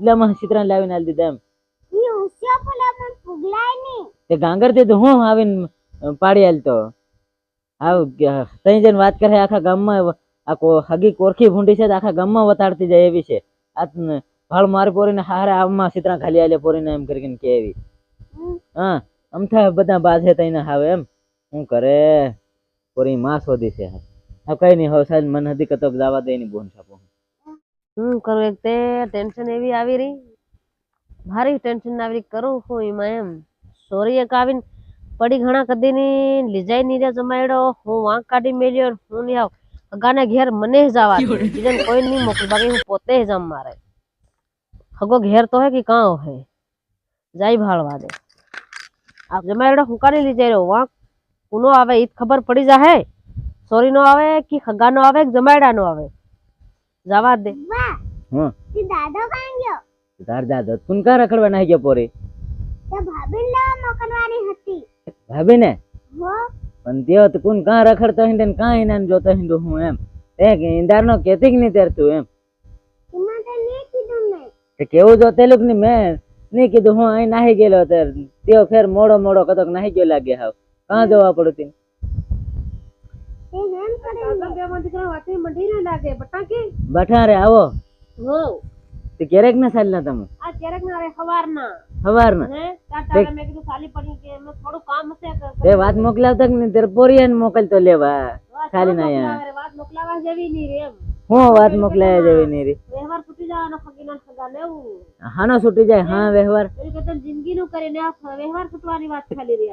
એટલામાં ચિત્રા લાવીને આલી દીધા એમ. ઈ પુગલાય નહીં. તે ગાંગરથી તો હું આવીને પાડી આલતો. આવ તઈ જઈને વાત કરે આખા ગામમાં આ કો- હગી કોરખી ભૂંડી છે તો આખા ગામમાં વતાડતી જાય એવી છે. આ ભાળ માર પોરીને હારે આમાં ચિત્રા ખાલી આલે પોરીને એમ કરીને કે એવી. હા હા અમથા બધા બાજે તઈને હાવે એમ. હું કરે? પોરી માં શોધી છે. હવે કઈ નહીં હવે સાહેબ મન હતી કતો દાવા દે ની બોન છાપો. શું કરું એક તે ટેન્શન એવી આવી રહી. ભારી ટેન્શન આવી કરું હું એમાં એમ. સોરી એક આવીને પડી ઘણા કદી ની લીજાઈ ની રે જમાડ્યો હું વાંક કાઢી મેલ્યો હું નહીં આવ. અગાને ઘેર મને જ આવા બીજાને કોઈ નહીં મોકલું. બાકી હું પોતે જ આમ મારે. હગો ઘેર તો હે કે કાં હે? જાય ભાળવા દે. આ જમાડ્યો હું કાઢી લીજાઈ રહ્યો? વાંક કુનો આવે જ ખબર પડી જાહે. સોરી નો આવે કે ખગા નો આવે કે જમાડા નો આવે? જવા દે. હમ તી દાદો કાં ગયો તાર દાદા તું કા રખડવા નાહી ગયો પોરી. તે ભાભી ને મોકલવાની હતી. ભાભી ને? હો. પણ તે તો કોણ કા રખડતો હિંડે ને કા ઇનાન જોતો હિંડો હું એમ. એ કે ઈંદાર નો કેતિકની તેર તું એમ. એમાં તો ને કીધું મે. તે કેવું જોતેલું ની મેં નહીં કીધું હું અહીં નાહી ગયેલો તેર તેઓ ફેર મોડો મોડો કદક નાહી ગયો લાગે હાવ. કા જવા પડ્યું બઠા રે આવો. તે ક્યારેક ના સાલ ના તમે? આ ક્યારેક ના રે સવારના સવાર ના હે ચાર ટાળે કીધું ખાલી પડી કે એમાં થોડું કામ હશે તે વાત મોકલાવતા કે નહીં? તેર પોરિયાને મોકલતો લેવા ખાલી ના વાત મોકલાવા જેવી રે હું વાત મોકલાય જેવી રી? વ્યવહાર તૂટી જવાનો ખગીના ખગા ને એવું હાનો છૂટી જાય હા વ્યવહાર. કે જિંદગી નું કરીને આ વ્યવહાર તૂટવાની વાત ખાલી રે.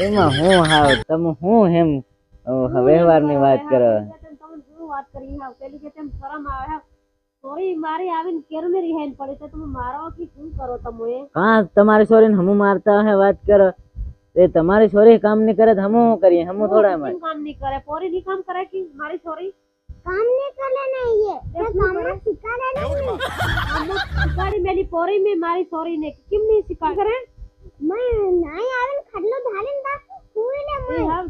એમાં હું હા તમે હું હેમ વ્યવહારની વાત કરો. તમે શું વાત કરી હા પેલી કે તેમ શરમ આવે હા સોરી મારી આવીને કેરું ને રિહાઈન પડે તો તમે મારો કે શું કરો તમે? કાં તમારી છોરીને હમું મારતા હે વાત કરો. એ તમારી છોરી કામની કરે તો હમું શું કરીએ? હમું થોડા માં કામની કરે? પોરી ની કામ કરે કે મારી સોરી? કામની કરે નહીં ये તે ના શીખાડે નહીં શીખવાડી મેલી પોરી મે મારી સોરી ને કેમ ની શીખવાડ કરે મેં નાઈ આવીને ખાટલો ધારીને બાકી સુઈને એ હા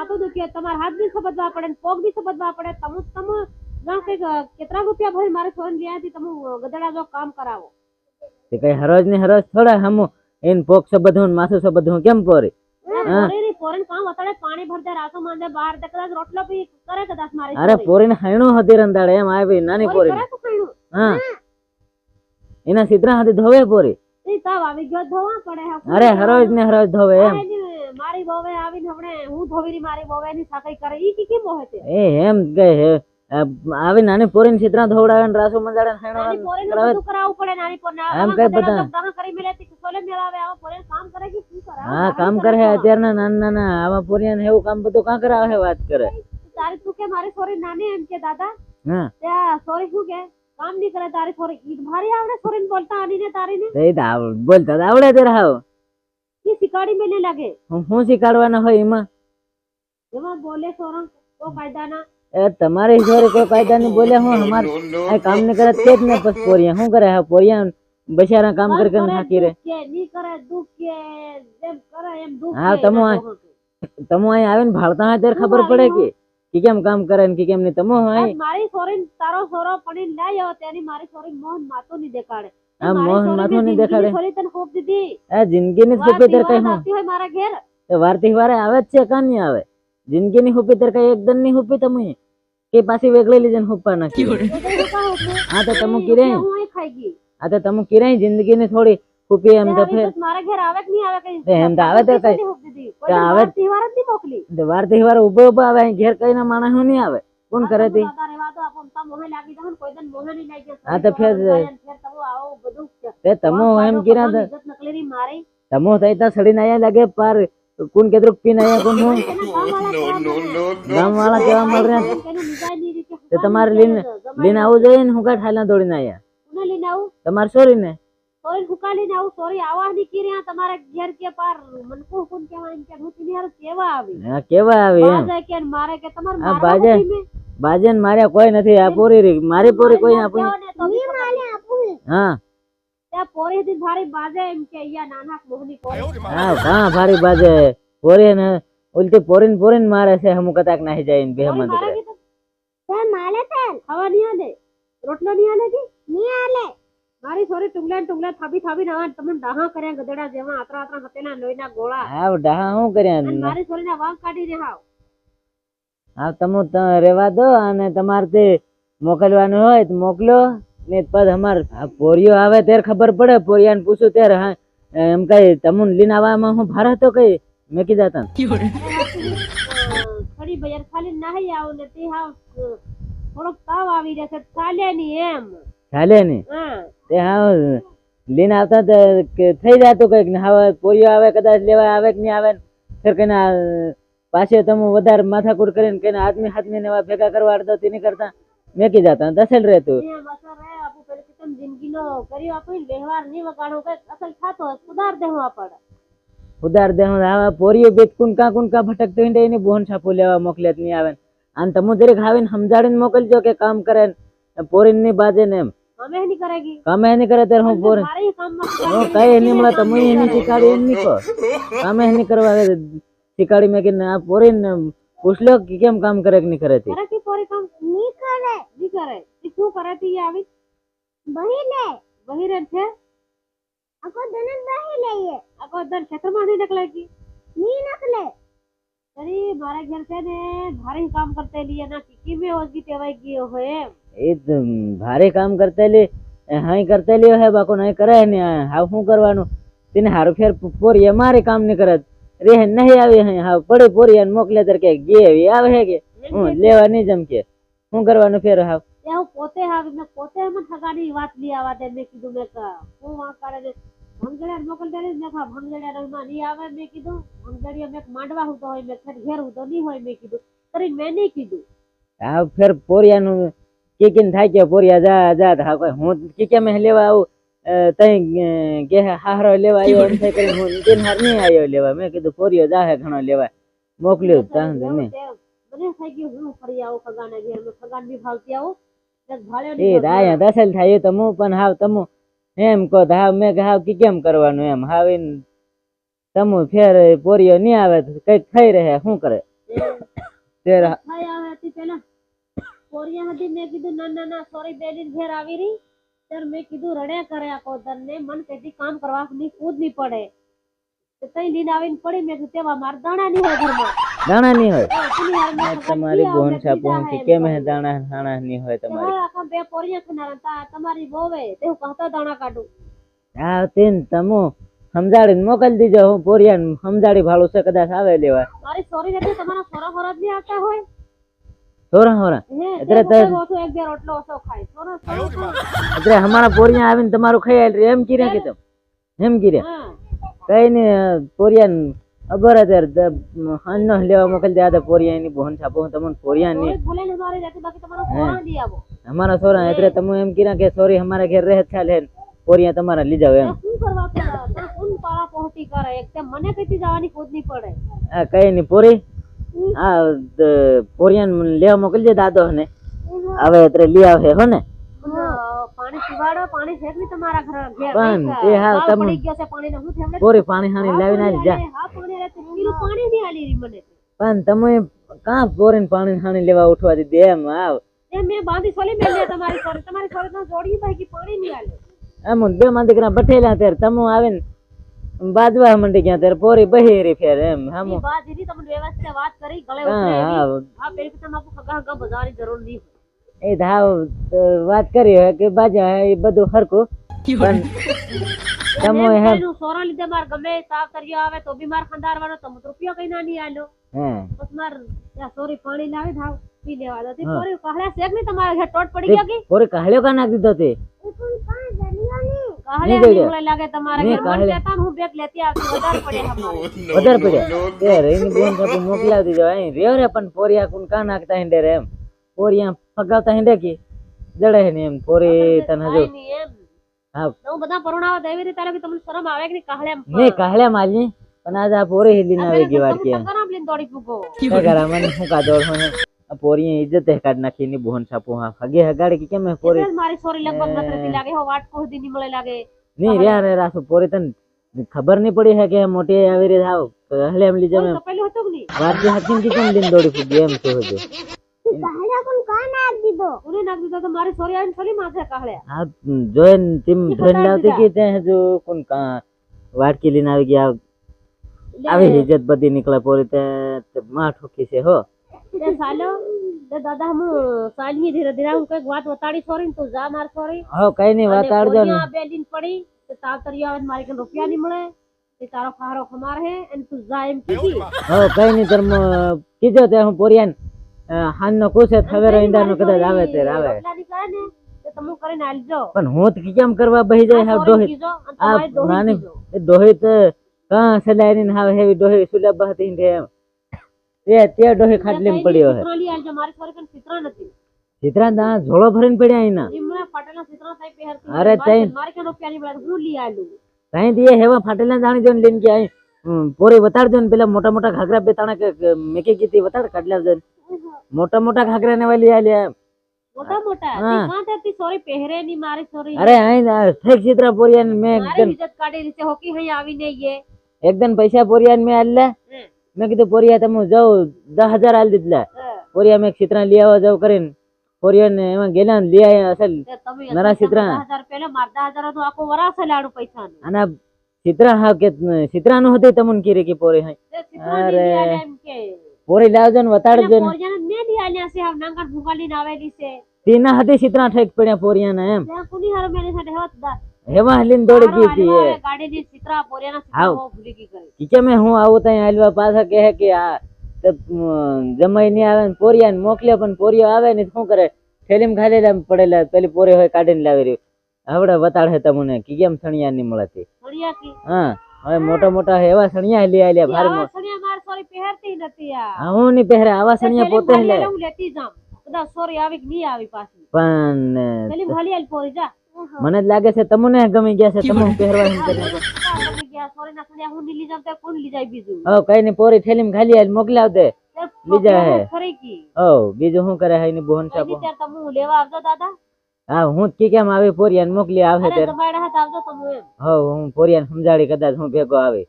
તાવ આયો માથું તમારા હાથ બી સબદવા પડે પગ બી સબદવા પડે તમે તમે ના કંઈક કેટલા રૂપિયા ભરી મારે સોન લ્યાથી તમે ગધડા જો કામ કરાવો. તે કઈ હરોજ ને હરોજ થોડા હમું. એન પોક બધું ને માથું બધું કેમ પોરી? અરે પોરીને હૈણો હતી રંધાડે એમ આવી નાની પોરી. હા. એના સિદ્રા હતી ધોવે પોરી. એ તાવ આવી ગયો ધોવા પડે અરે હરોજ ને હરોજ ધોવે એમ. મારી બોવે આવીને હમણે હું ધોવીરી મારી વહુએ એની સાકઈ કરે ઈ કે કેમ હોય છે? એ એમ કે હે આવી નાની પોરીન સિદ્રા ધોવડાવે ને રાસો મંજાડે ને નાની પોરીન બધું કરાવવું પડે નાની પોરીન આવા કઈ બધા? તો કરી મેલે તી સોલે મેળાવે આવા પોરીન કામ કરે કે શું કરે? હા કામ કરે હે અત્યારના નાના નાના આવા પોરિયાને એવું કામ બધું કાં કરાવે હે વાત કરે. તારી તું કે મારી સોરી નાની એમ કે દાદા. હા. ત્યાં સોરી શું કે? કામ નહીં કરે તારી સોરી. ઈ ભારી આવડે સોરીન બોલતા આનીને તારી ને એ તો બોલતા આવડે તે રાવ કે શીખવાડી મેલે લાગે. હું શીખવાડવાના હોય એમાં? એમાં બોલે સોરંગ તો કાયદાના એ તમારે છોરી કોઈ કાયદા નહીં બોલે હું અમાર આ કામ ને. કરે તે જ ને બસ પોરિયા શું કરે હા પોરિયા બચારા કામ કર કરીને હાકી રે કે ની કરે દુખ કે જેમ કરે એમ દુખ હા, તમો તમો. અહીં આવીને ભાળતા હા ત્યારે ખબર પડે કે કે કેમ કામ કરે ને કે કેમ ને તમો હોય મારી સોરી તારો સોરો પડી લાયો તેની મારી સોરી મોહન માતો ની દેખાડે. મારી મોહન માથું નહીં દેખાડે. આ જિંદગીની વાર સુપી ત્યારે કઈ હું? એ વારતી વારે આવે જ છે કાં નહીં આવે? જિંદગીની હુપી તર કઈ એકદમ નહીં હુપી તમે કે પાછી વેગળી લીધે હુપા નાખી હું તો તમે કિરે. હું આ તો તમે કિરાય જિંદગીની થોડી હુપી એમ તો ફેર. મારા ઘેર આવે કે નહીં આવે કઈ? એમ તો આવે તો કઈ- આવે- વાર તહેવાર જ નહીં મોકલી. તો વાર તહેવાર ઊભો ઊભો આવે ઘેર કઈ ના માણસ નહીં આવે. કોણ કરે તે? ને. હા, તો ફેર- ફેર તમે આવો બધું તે તમો એમ કિરા ની તમો થઈ તા સડીને આયા લાગે પાર કોણ કેદરું પીને આયા કોણ હું? ગામ વાળા કેવા મળ રહ્યા તે તમારે લઈને લઈને આવું જોઈએ ને હું કા ઠાલા દોડીને આયા? કોને લઈને આવું? તમારે છોરીને સોરી હુકા લઈને આવું? સોરી આવા ની કીર્યા તમારા ઘેર કે પાર મનકો કોણ કહેવાય એમ કે હું તેની કેવા આવી. હા કેવા આવી એમ? બાજે કે મારે કે તમારે હા, બાજે. હતી મેં. બાજે ને માર્યા કોઈ નથી આ પોરી રી મારી પોરી કોઈ આપી નહીં. હા. હા કાં ભારી બાજે. પોરી ને ઉલટી પોરીન પોરીન મારે છે હમ કતાક નાહી જાય બે હમ માલે તે ખાવા નહીં આલે. રોટલો નહીં આલે કે? ની આલે. સોરી ટુંગલા ટુંગલા થાબી થાબી ના તમે ડાહા કર્યા ગધેડા જેવા આતરા આતરા હતેના લોહીના ગોળા. હા ડાહા હું કર્યા મારી સોરી ના વાંક કાઢી હાવ હા તમે રહેવા રેવા દો અને તમારે તે મોકલવાનું હોય તો મોકલો. ને પછી અમાર પોરિયો આવે ત્યારે ખબર પડે. પોરિયાને પૂછું ત્યારે હા એમ કઈ તમુન લઈને આવવામાં હું ભાર હતો કઈ? મેં કીધા તા. ખાલી નાહી આવું ને તે હાવ થોડોક તાવ આવી જશે ચાલ્યા ની એમ. ચાલે ને હા. તે હા લીને આવતા થઈ જતું કંઈક હવે પોરિયો આવે કદાચ લેવા આવે કે નહીં આવે ફેર કઈ ના પાછે તમે વધારે માથાકૂટ કરીને કઈ આદમી હાથમી ને ભેગા કરવા અડધો તેની કરતા મેકી જતા દસેલ રહેતું. એ બસર રે આપું પેલી કે તમે જિંદગીનો કર્યો આપો ને વ્યવહાર નહીં વગાડો કઈ અસલ થાતો હોય સુધાર દેવું આપડે ઉધાર દે હું આવા પોરીઓ બેચ કુનકા કુનકા ભટકતો હિંડે એની બોન છાપુ લેવા મોકલે નહીં આવે. અને તમે જરીક આવીને સમજાડીને મોકલજો કે કામ કરે ને પોરીને બાજે ને એમ. અમે નહીં કરેગી કામે નહીં કરે ત્યારે હું પોરી. હું કઈ નહીં મળે તમે એની શીખાડી એમ નહીં કહો કામે નહીં કરવા શીખાડી મેં કે ના પોરી ને પૂછ લો કે કેમ કામ કરે કે નહીં કરે તે? કે પોરી કામ નહીં કરે? નહીં કરે. એ શું કરે તે આવી? બહી લે. બહી રે છે? આખો દનન બહી લે એ આખો દર ક્ષેત્રમાં નહીં નકલે કી નહીં નકલે અરે મારા ઘેર છે ને ભારે કામ કરતે લીએ ના કિકી મે ઓજી ટેવાઈ ગયો હે એ ભારે કામ કરતે લે. હાઈ કરતે લ્યો હે બાકો નહીં કરે ને. હા શું કરવાનું? તેને હારો ફેર પોર એ કામ નહીં કરત રે નહીં આવી હે હા પડે પોરી અને મોકલે તર કે ગે આવે હે કે? હું લેવા નહીં જમ કે. હું કરવાનું ફેર હાવ. હું પોતે આવી મેં પોતે એમ ઠગાડી વાત લઈ આવા દે મેં કીધું મેં કા હું વાં કરે ને ભંગડિયા મોકલ દે મેં કા ભંગડિયા માં નહીં આવે મેં કીધું. ભંગડિયા મેં માંડવા હું તો હોય મેં ખેર ઘેર હું તો નહીં હોય મેં કીધું. કરીને મેં નહીં કીધું. હા ફેર પોરિયાનું કે થાય કે પોરિયા જા જા હા હું કે કે મેં લેવા આવું? તઈ કે હારો લેવા આવ્યો એમ થાય કરીને હું તેને હાર નહીં આવ્યો લેવા. મેં કીધું પોરિયો જાહે ઘણો લેવા. મોકલ્યું ત્યાં સુધી નહીં તે મને થઈ ગયું હું ફરી આવો ખગાના ઘેર. મેં ફગાન બી ભાવતી આવો. એ રાયા દસલ થાય તો હું પણ હાવ તમુ એમ કહો તો હાવ મેં કે હાવ કે કેમ કરવાનું એમ? હાવ તમુ ફેર પોરિયો નહીં આવે તો કંઈક થઈ રહે શું કરે? તેરા થઈ આવે હતી પેલા પોરિયા હતી મેં કીધું ના ના ના સોરી બેડી ઘેર આવી રહી. ત્યારે મેં કીધું રડ્યા કરે આખો ને મન કહેતી કામ કરવા ની કૂદની પડે. તો તઈ લીન આવીને પડી મેં કીધું તેવા માર દાણા ની હોય ઘરમાં. દાણા ની હોય? તમારી બોન મેં કે કેમ હે દાણા દાણા ની હોય તમારી? આખા બે પોરિયા ખાનારા તા તમારી બોવે તે હું કહતા દાણા કાઢું. હા તેન તમો સમજાડીને મોકલી દીજો હું પોરિયાને સમજાડી ભાડું છે કદાચ આવે લેવા. મારી સોરી નથી તમારા સોરા ફોરા જ નહીં આવતા હોય? સોરા સોરા. એટલે અમારા પોરિયા આવીને તમારું ખાઈ એમ કીર્યા કે તમે એમ કીર્યા કઈ ને પોરિયા ખબર અત્યારે અન્ન લેવા મોકલી દે આ પોરિયા એની બોન છાપો તમને પોરિયા ને મારી જાતે બાકી તમારા સોરા નહીં આવો. અમારા સોરા એટલે તમે એમ કીધા કે સોરી અમારા ઘેર રહે લેન પોરિયા તમારા લઈ જાવ એમ. શું કરવા પડે કોણ પાળા પહોંચી કરે. એક તે મને કઈ જવાની ખોદ નહીં પડે. આ કઈ નહીં પોરી. આ પોરિયન લેવા મોકલી દે દાદો ને હવે અત્રે લઈ આવે હો ને? પાણી પીવાડો પાણી છે કે તમારા ઘર ઘેર. પણ તે હા, ભાવ તમે- પડી ગયો છે પાણીનો. હું થેમડે પોરી પાણી હાણી લાવીને આવી જા. હા પાણી આલે કિલો પાણી નહીં આલી રહી મને. પણ તમે કાં પોરીને પાણી હાણી લેવા ઉઠવા દીધી? એમ આવ. એ મેં બાંધી સોલી મેં લે તમારી સોરી તમારી સોરી તો જોડી ભાઈ પાણી નહીં આલે એમ બે માં દીકરા બઠેલા ત્યારે તમે આવીને બાજવા મંડી ગયા ત્યારે પોરી બહેરી ફેર એમ ઈ બાજરી તમને વ્યવસ્થિત વાત કરી ગળે ઉતરે. હા. હા પેલી તો આપું ખગા ખગા બજારી જરૂર નહીં એ ધાવ વાત કરી હે કે બાજા એ બધું હરકો પણ તમો હે સોરા લીધે માર ગમે સાફ તરિયો આવે તો બી માર ખંડારવાનો તો હું તો રૂપિયો કઈ ના ની આલો હે. બસ માર ત્યાં સોરી પાણી લાવી ધાવ પી લેવા દો. તે હા. કહળ્યા શેકની તમારા ઘેર? ટોટ પડી ગયો કે? પોરી કહળ્યો કા નાખી દીધો તે એ પણ કાં જલ્યો ની કહળ્યા નહીં ગળ્યો. નીકળે લાગે તમારા નહીં, ઘેર મને કાહળ્યા. કહેતા ને હું બેગ લેતી આવતી વધારે પડે અમારે વધારે પડ્યા તે રહીને બોન સાપુ મોકલાવી દીધો અહીં રહ્યો રે પણ પોરિયા કોણ કા નાખતા હિંડે રે એમ પોરિયા ફગાવતા હિંડે કે જડે ને એમ પોરી તને હજુ કાંઈ નહીં એમ હા હું બધા પરુણાવા તો એવી રીતે આલે કે તમને શરમ આવે કે નહીં કહળ્યા નહીં કાહલ્યા માલી પણ આજે આ પોરી હિલીને આવી ગઈ વાટકી ટકરામ લઈને દોડી પૂગો શું કરા મને શું કાદોડ હોય આ પોરી ઇજ્જત હે કાઢ નાખી ની બોન છાપો હા ફગે હગાડે કે કેમ હે પોરી એટલે જ મારી સોરી લગભગ નથી રહેતી લાગે હો વાટ કોહદી નહીં મળે લાગે નહીં રહ્યા રે રાસુ પોરી તને ખબર નહીં પડી હે કે મોટી આવી રીતે આવ હલે એમ લીધે કોઈ તપેલું હતું કે નહીં વાટકી હાથીને કે કેમ લીન દોડી ફૂટી એમ શું હતું તું કહલા કોણ કાં નાખ દીધો દીધો ઉને નાખ દીધો તો મારી સોરી આવીને થોડી માથે કાઢ્યા આ જોઈને તેમ ઈ ધોઈને પતાવી લાવતી દીધા. કે તે હજુ કોણ કા- વાટકી લઈને આવી ગયા લે, આવી ઇજ્જત બધી નીકળે પોરી તે તે માં ઠોકી છે હો તે સાલો તે દાદા હું સાંજની ધીરે ધીરે હું કંઈક વાત વતાડી ને તું જા માર સોરી હો કઈ નહીં વાત આડજો ને બે દિન પડી? તે તાવતરીઓ આવે મારી કન રૂપિયા નહીં મળે. તે તારો ખારો ખમાર હે અને તું જા એમ કીધી. હો કઈ નહીં તરમ કીધો તે હું પોરિયાન હાન નો કુછ થવેરો ઈંડા નો કદાચ આવે તે આવે. તમે કરીને આલજો. પણ હું તો કેમ કરવા બહી જાય કીજો અને આ નાની ડોહી કાં હાવ હેવી દોહિત સુલભ હતી એમ. તે તે ડોહે ખાટલી માં પડ્યો હે. ચિત્રા લઈ આલજો મારી સોરી કન ચિત્રા નથી. ચિત્રા દા ઝોળો ભરીને પડ્યા એના. એમને પટેલના ચિત્રા સાહેબ પહેરતી અરે તઈ- મારી કન મળે તો હું લઈ આલુ. તઈ દીએ હેવા ફાટેલા જાણી જો ને લઈને કે અહીં પોરે પોરી વતાડજો ને પેલા મોટા મોટા ઘાઘરા બે તાણા કે મેકે કીધી વતાડ કાઢલા લાવજો મોટા મોટા ઘાઘરા ને વાલી આલ્યા. મોટા મોટા? હા. કાં તેતી સોરી પહેરે ની મારી સોરી અરે અહીં આ ઠેક ચિત્રા પોરિયા ને મેં એકદમ ઇજ્જત કાઢી રીતે હોકી અહીં આવીને યે એકદમ પૈસા પોરિયા ને મે આલ્યા. મેં કીધું પોરિયા તમે જાઉં દસ હજાર હાલ દીધલા. પોરિયા મેં ચિત્રા લઈ આવવા જાઉં કરીને. પોરિયા ને એમાં ગયેલા ને લઈ આવ્યા અસલ નરા ચિત્રા. અને ચિત્રા હા કે ચિત્રા નું હતી તમને કીરી કે પોરી હા. અરે. પોરી લાવજો ને વતાડજો ને. તીના હતી ચિત્રા ઠેક પડ્યા પોરિયા ને એમ. કોની હારે મેને સાથે હેવત દા હલીન દોડી ગઈ હતી એ. ગાડી ની ચિત્રા પોરિયાના બહુ ભૂલી ગઈ કરી ઈ કે મે હું આવું ત્યાં હાલવા પાછા કહે કે આ જમાઈ ની આવે ને પોરિયા ને મોકલે પણ પોરિયો આવે ને શું કરે? થેલીમ ખાલી પડેલા પેલી પોરી હોય કાઢીને લાવી રહ્યું. હવડે બતાડે તમને કે કેમ સણિયા ની મળતી હા હવે મોટા મોટા એવા સણિયા લઈ આલ્યા ભારે મો- માર સોરી પહેરતી નથી આ. હું ની પહેરે આવા સણિયા પોતે લે. હું લેતી જામ કદાચ સોરી આવી કે નહીં આવી પાછી. પણ પેલી આલી પોરી જા. મને જ લાગે છે તમને ગમી ગયા છે તમે પહેરવા ના હું હવ કઈ નહીં પોરી થેલીમાં ખાલી આલ મોકલાવ દે બીજા હે. ઓ બીજું શું કરે હે બોહન કઈ સાપો નહીં તમે લેવા આવજો દાદા? હા હું કી કેમ આવી પોરિયાને મોકલી આવે તે તમારા હાથ આવજો તમે એમ. હવ હું પોરિયાને સમજાડી કદાચ હું ભેગો આવી.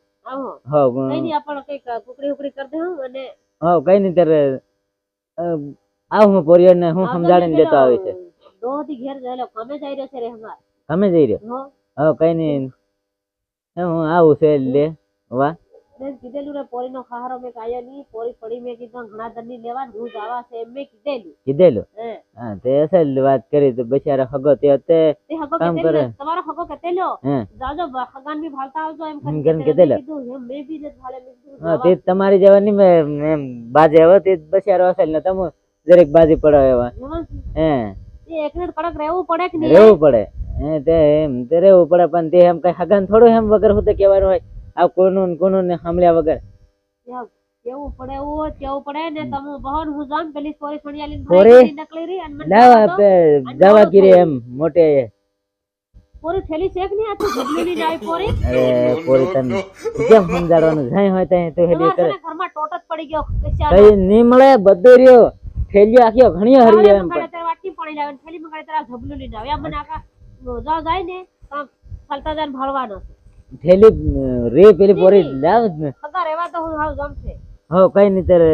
હો કઈ ની આપણે કંઈક કુકડી ઉકડી કરી દઉં અને હો કઈ ની ત્યારે આવ હું પોરિયાને હું સમજાડી સમજાડીને ને લેતો આવી છે. દોહથી ઘેર ગયેલો કમે જઈ રહ્યો છે રે હમાર તમે જઈ રહ્યો હો. કઈ નહીં હું આવું છે લે વાહ મેં કીધેલું રે પોરીનો ખાહારો મેં કાયો નહીં. પોરી પડી મેં કીધું ઘણા દરની લેવા હું જવા છે. એમ મેં કીધેલું. કીધેલું? હા. તે અસલ વાત કરી તો બચારા હગો તે તે કામ કરે. તમારો હગો કતેલો જાજો હગાન બી ભાળતા આવજો એમ એમ કરીને કરીને કીધેલું. કીધું મેં બી નથી ભાળે હા તે તમારી જેવાની મેં એમ બાજે હવે તે બચારો અસલ ને તમે દરેક બાજી પડો એવા. હે. રહેવું પડે કે રહેવું પડે. હે તે એમ તે રહેવું પડે પણ તે એમ કઈ હગન થોડું એમ વગર હું કહેવાનું હોય. આ કોનું ને કોનું ને સાંભળ્યા વગર. કેવું પડે એવું કેવું પડે ને તમે બહન હું જામ પેલી સોરી સોરી? ભાઈ નકલી રહી અને મને જવા દો. આપે જવા કીરી એમ મોટે પોરી થેલી છે કે નહીં આ તું ઢગલી લઈને પોરી? અરે પોરી તને કેમ સમજાડવાનું? જાય હોય ત્યાં તો હેલી કરે. ઘરમાં ટોટ જ પડી ગયો. કઈ નહીં મળે બધો રહ્યો. થેલીઓ આખી ઘણી હરી એમ પાણી લાવે થેલી મંગાડે ત્યારે આ ઝબલું લઈને આવે. મને આખા રોજા જાય ને ચાલતા જાય ને ભળવાનો. છે થેલી રે પેલી પોરી લાવ ને. ખબર રહેવા તો હું હાવ જમશે. હો કઈ નહીં તારે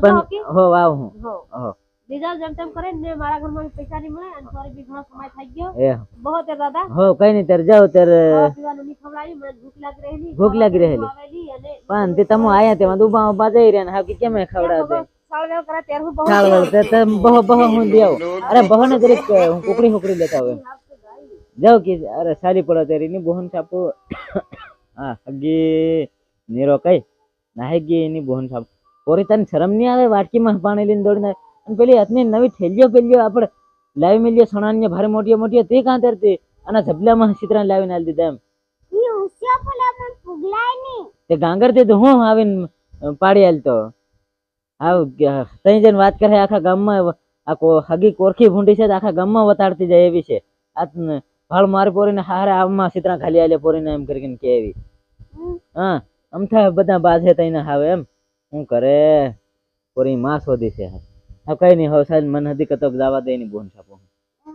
પણ? હો આવ હું. હો. બીજા જેમ તેમ કરે ને મારા ઘરમાં પૈસા નહીં મળે અને તારે બી ઘણો સમય થઈ ગયો. એ. બહુ તે દાદા. હો કઈ નહીં તારે પીવાનું નહીં ખવડાવ્યું મને ભૂખ લાગી રહેલી ભૂખ લાગી રહેલી. પણ તે તમે આયા તેમાં દુબા ઊભા જઈ રહ્યા ને હા કે કેમ ખવડાવ દે સાળવેલ કરે તે બહો બહો હું દે આવું અરે બહો ને જરીક હું કુકડી હુકડી લેતા હોય. જાઓ કે અરે સારી પડો તેરી ની બોહન છાપુ. હા હગી નીરો કઈ. નાહી ગઈ એની બોહન છાપ. પોરી તને શરમ નહીં આવે વાટકીમાં પાણી લઈને દોડીને? અને પેલી હાથની નવી થેલીઓ પેલીઓ આપણે લાવી મેલીઓ સણાની ભારે મોટીઓ મોટીઓ તે કાં તરતી? અને ઝબલામાં ચિત્રા લાવીને આલી દીધા એમ. તે ગાંગર તે તો હું આવીને પાડી આલતો. આવ તઈ જઈને વાત કરે, આખા ગામમાં આ કો- હગી કોરખી ભૂંડી છે આખા ગામમાં વતાડતી જાય એવી છે. આ ભાળ માર પોરીને હારે આમાં સિતરા ખાલી આલે પોરીને એમ કરીને કે એવી. હા અમથા બધા બાજે તઈને હાવે એમ. શું કરે? પોરી માં શોધી છે. હા, કઈ નહીં હવે સાહેબ મને હદી કતો દાવા દે ની બોન છાપો.